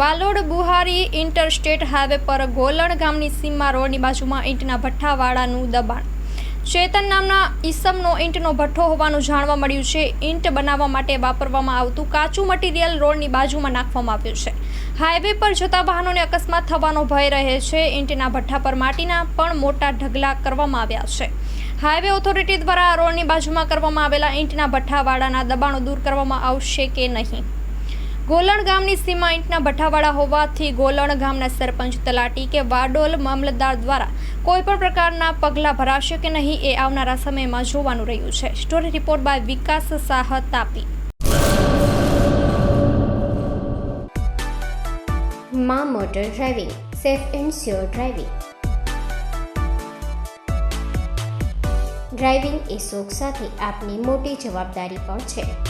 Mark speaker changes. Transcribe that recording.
Speaker 1: Valod Buhari interstate highway પર ગોલણ ગામની સીમા રોડની બાજુમાં ઈંટના ભઠ્ઠાવાળાનું દબાણ. ચેતન નામના ઈસમનો ઈંટનો ભઠ્ઠો હોવાનું જાણવા મળ્યું છે. ઈંટ બનાવવા માટે વાપરવામાં આવતું કાચું મટીરિયલ રોડની બાજુમાં નાખવામાં આવ્યું છે. હાઈવે પર જતા વાહનોને અકસ્માત થવાનો ભય રહે છે. ઈંટના ભઠ્ઠા પર માટીના પણ મોટા ઢગલા કરવામાં આવ્યા છે. હાઈવે ઓથોરિટી દ્વારા રોડની બાજુમાં કરવામાં આવેલા ઈંટના ભઠ્ઠાવાળાના દબાણો દૂર કરવામાં આવશે કે નહીં? ગોલણ ગામની સીમા ઈંટના ભઠ્ઠાવાળા હોવાથી ગોલણ ગામના સરપંચ તલાટી કે વાડોલ મામલતદાર દ્વારા કોઈ પણ પ્રકારના પગલાં ભરાશે કે નહીં એ આવનારા સમયમાં જોવાનું રહ્યું છે. સ્ટોરી રિપોર્ટ બાય વિકાસ સાહ તાપી.
Speaker 2: માં motor driving, safe and sure driving. Driving એ શોખ સાથે આપની મોટી જવાબદારી પણ છે.